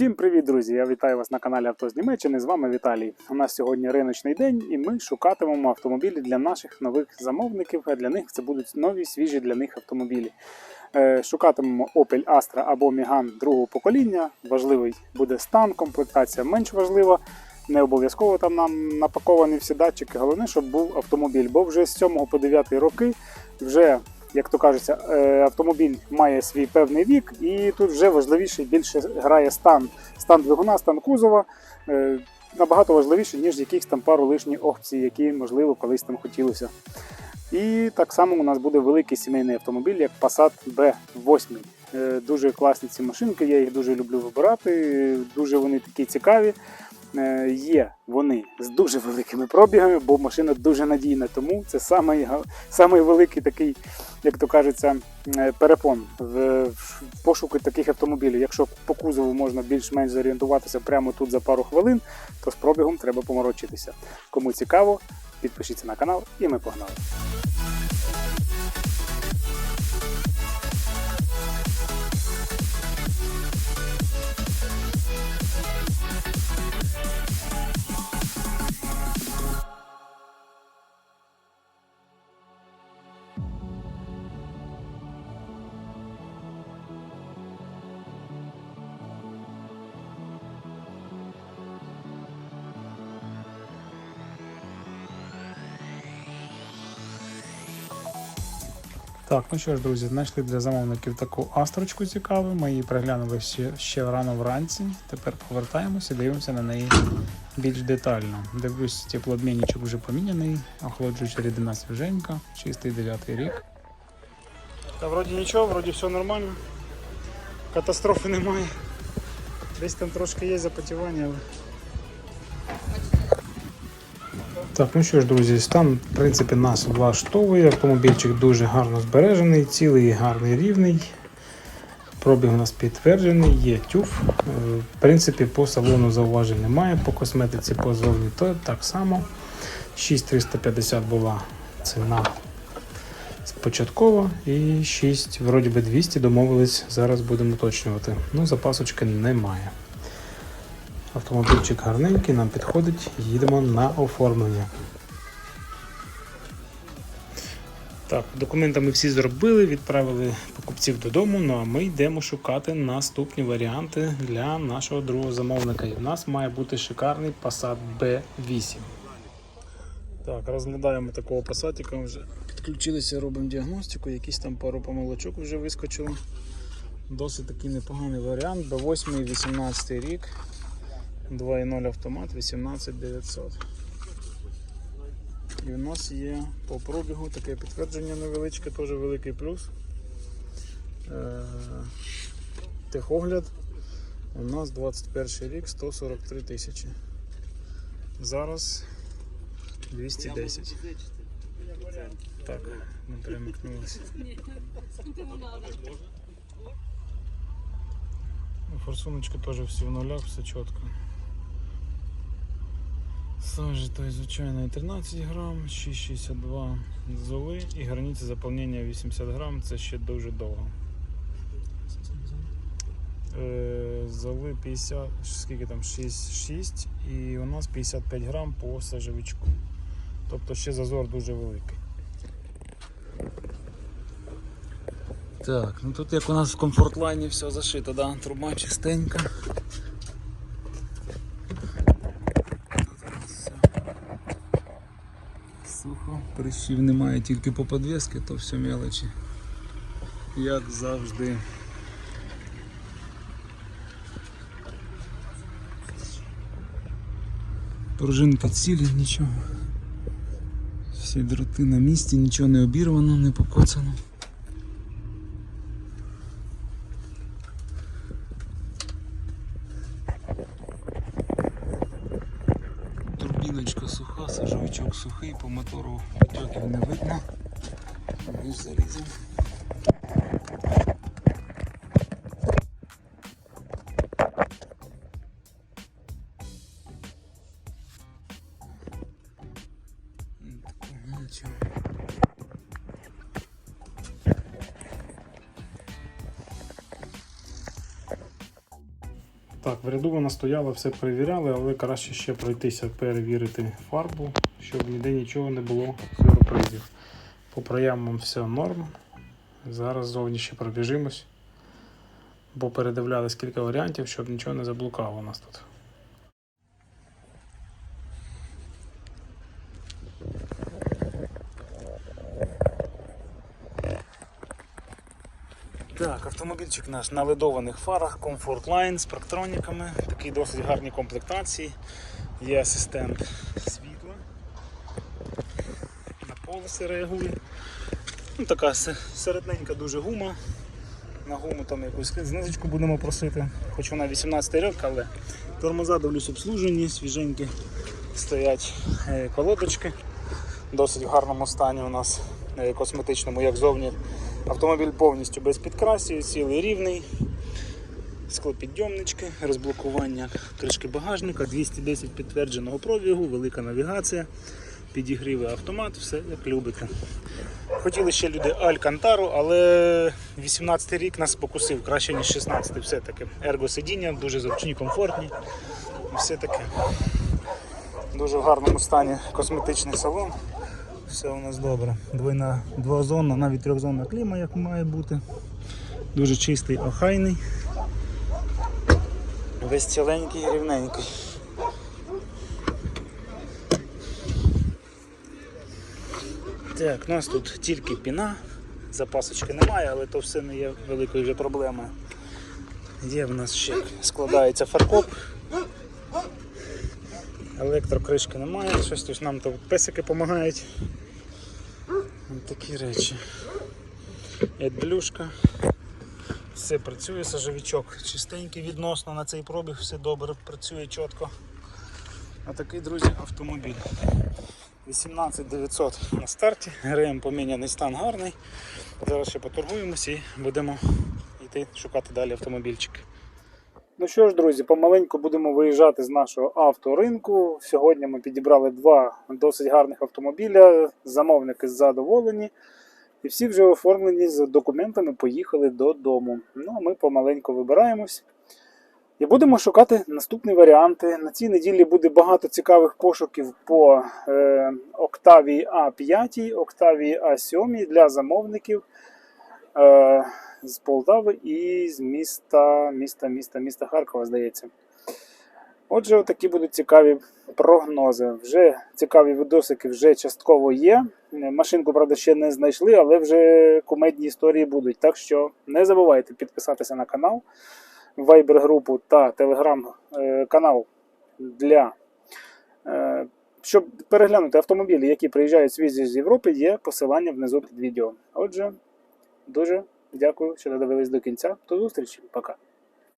Всім привіт, друзі! Я вітаю вас на каналі Авто з Німеччини. З вами Віталій. У нас сьогодні риночний день, і ми шукатимемо автомобілі для наших нових замовників. Для них це будуть нові свіжі для них автомобілі. Е, Шукатимемо Opel Astra або Megane другого покоління. Важливий буде стан, комплектація менш важлива. Не обов'язково там нам напаковані всі датчики. Головне, щоб був автомобіль. Бо вже з 7 по 9 роки вже як то кажеться, е, автомобіль має свій певний вік, і тут вже важливіше більше грає стан, стан двигуна, стан кузова. е, Набагато важливіше, ніж якихось там пару лишніх опцій, які, можливо, колись там хотілося. І так само у нас буде великий сімейний автомобіль, як Passat B8. Е, Дуже класні ці машинки, я їх дуже люблю вибирати. Дуже вони такі цікаві. Е, Є вони з дуже великими пробігами, бо машина дуже надійна. Тому це самий, самий великий такий, як то кажеться, е, перепон в в пошуку таких автомобілів. Якщо по кузову можна більш-менш зорієнтуватися прямо тут за пару хвилин, то з пробігом треба поморочитися. Кому цікаво, підпишіться на канал і ми погнали. Так, ну що ж, друзі, знайшли для замовників таку астрочку цікаву. Ми її переглянули ще, ще рано вранці. Тепер повертаємося і дивимося на неї більш детально. Дивлюсь, теплообмінничок вже поміняний, охолоджуюча рідина свіженька, чистий 9 рік. Та вроді нічого, вроді все нормально. Катастрофи немає. Десь там трошки є запотівання, але. Так, ну що ж, друзі, стан, в принципі, нас влаштовує. Автомобільчик дуже гарно збережений, цілий гарний рівний. Пробіг у нас підтверджений, є тюф. Е, В принципі, по салону зауважень немає, по косметиці позовні то так само. 6350 була ціна спочаткова і 6, вроді би 200 домовились, зараз будемо уточнювати. Ну, запасочки немає. Автомобільчик гарненький, нам підходить, їдемо на оформлення. Так, документи ми всі зробили, відправили покупців додому. Ну а ми йдемо шукати наступні варіанти для нашого другого замовника. І в нас має бути шикарний Passat B8. Так, розглядаємо такого пасатика вже. Підключилися, робимо діагностику, якісь там пару помилочок вже вискочило. Досить такий непоганий варіант. B8 18 рік. 2.0 автомат 18900. І в нас є по пробігу таке підтвердження невеличке, теж великий плюс. Е, Техогляд. У нас 21 рік 143 тисячі. Зараз 210. Так, ми перемикнулися. Ну, Форсуночки теж всі в нулях, все чітко. Сажі, то звичайно 13 грам, 6,62 золи і границя заповнення 80 грам, це ще дуже довго. Е, Золи 50, скільки там 6, 6 і у нас 55 грам по сажевичку. Тобто ще зазор дуже великий. Так, ну тут як у нас в комфортлайні все зашито, да? труба чистенька. Прищів немає тільки по подвески, то все мелочі. Як завжди. Пружинки цілі, нічого. Всі дроти на місці, нічого не обірвано, не покоцано. Турбіночка суха, сажовичок сухий, по мотору потьоків не видно. Між залізом. Так, в ряду вона стояла, все перевіряли, але краще ще пройтися, перевірити фарбу, щоб ніде нічого не було сюрпризів. По проямам все норм. Зараз зовні ще пробіжимось, бо передивлялись кілька варіантів, щоб нічого не заблукало у нас тут. Так, автомобільчик наш на ледованих фарах, Comfort Line з парктроніками, такі досить гарні комплектації. Є асистент світла. На полоси реагує. Ну, така середненька дуже гума. На гуму там якусь знизочку будемо просити, хоч вона 18 рік, але тормоза дивлюсь обслужені, свіженькі стоять е, колодочки. Досить в гарному стані у нас е, косметичному, як зовні. Автомобіль повністю без підкрасів, цілий рівний. Склопідйомнички, розблокування кришки багажника, 210 підтвердженого пробігу, велика навігація, підігріви автомат, все як любите. Хотіли ще люди Алькантару, але 18 рік нас покусив краще, ніж 16-й, все-таки. Ергосидіння, дуже зручні, комфортні. Все таке. Дуже в гарному стані косметичний салон. Все у нас добре. Двойна, двозонна, навіть трьохзонна кліма, як має бути. Дуже чистий, охайний. Весь ціленький, рівненький. Так, у нас тут тільки піна, запасочки немає, але то все не є великою вже проблемою. Є в нас ще складається фаркоп. Електрокришки немає, щось тут нам тут песики допомагають. Ось такі речі. Едблюшка. Все працює, сажовичок чистенький відносно на цей пробіг, все добре, працює чітко. А такий, друзі, автомобіль. 18900 на старті, ГРМ поміняний стан гарний. Зараз ще поторгуємося і будемо йти шукати далі автомобільчики. Ну що ж, друзі, помаленьку будемо виїжджати з нашого авторинку. Сьогодні ми підібрали два досить гарних автомобіля. Замовники задоволені. І всі вже оформлені з документами, поїхали додому. Ну, а ми помаленьку вибираємось. І будемо шукати наступні варіанти. На цій неділі буде багато цікавих пошуків по е, Octavia A5, Octavia A7 для замовників е, з Полтави і з міста, міста, міста, міста Харкова, здається. Отже, такі будуть цікаві прогнози. Вже цікаві видосики вже частково є. Машинку, правда, ще не знайшли, але вже кумедні історії будуть. Так що не забувайте підписатися на канал, Viber-групу та телеграм-канал для. е, Щоб переглянути автомобілі, які приїжджають свіжі з Європи, є посилання внизу під відео. Отже, дуже дякую, що додивились до кінця. До зустрічі. Пока.